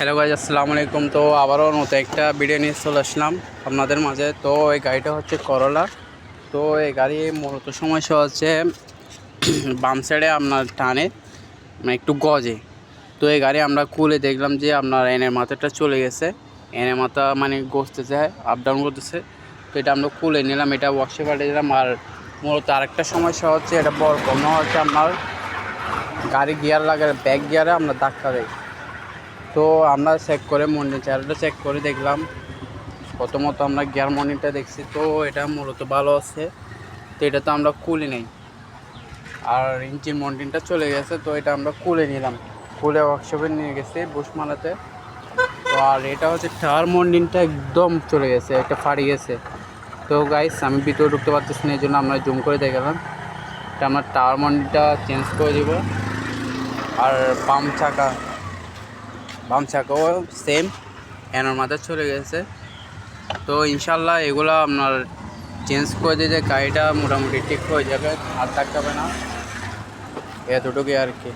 Hello guys আসসালামু আলাইকুম। তো আবারও নতুন একটা ভিডিও নিয়ে চলে আসলাম আপনাদের মাঝে। তো এই গাড়িটা হচ্ছে করলা তো এই গাড়ি মূলত সমস্যা হচ্ছে বাম সাইডে আপনার টানে মানে একটু গজে। তো এই গাড়ি আমরা খুলে দেখলাম যে আপনার এনের মাথাটা চলে গেছে। এনের মাথা মানে গসতেছে আপ ডাউন করতেছে। তো এটা আমরা খুলে নিলাম, এটা ওয়ার্কশপে দিলাম। আর মূলত আরেকটা সমস্যা হচ্ছে, এটা বড় কম হচ্ছে আপনার গাড়ি গিয়ার লাগে ব্যাক গিয়ারে আমরা ধাক্কা দেয়। তো আমরা চেক করে মনিটর চার্টটা চেক করে দেখলাম। প্রথমত আমরা গিয়ার মনিটরটা দেখছি, তো এটা মূলত ভালো আছে। তো এটা তো আমরা খুলে নেই। আর ইঞ্জিন মনিটরটা চলে গেছে, তো এটা আমরা খুলে নিলাম। খুলে ওয়ার্কশপে নিয়ে গেছি বুসমালাতে। তো আর এটা হচ্ছে টার মন্ডিনটা একদম চলে গেছে, একটা ফাড়ি গেছে। তো গাইস আমি ভিতরে ঢুকতে পারতেছি না, এই জন্য আমরা জুম করে দেখালাম। এটা আমরা টার মন্ডিনটা চেঞ্জ করে দিব। আর পাম্প চাকা বাম চাকাও সেম এনার মাথা চলে গেছে। তো ইনশাল্লাহ এগুলো আপনার চেঞ্জ করে দিয়ে গাড়িটা মোটামুটি ঠিক হয়ে যাবে হাত থাকতে হবে না। এতটুকুই আর কি।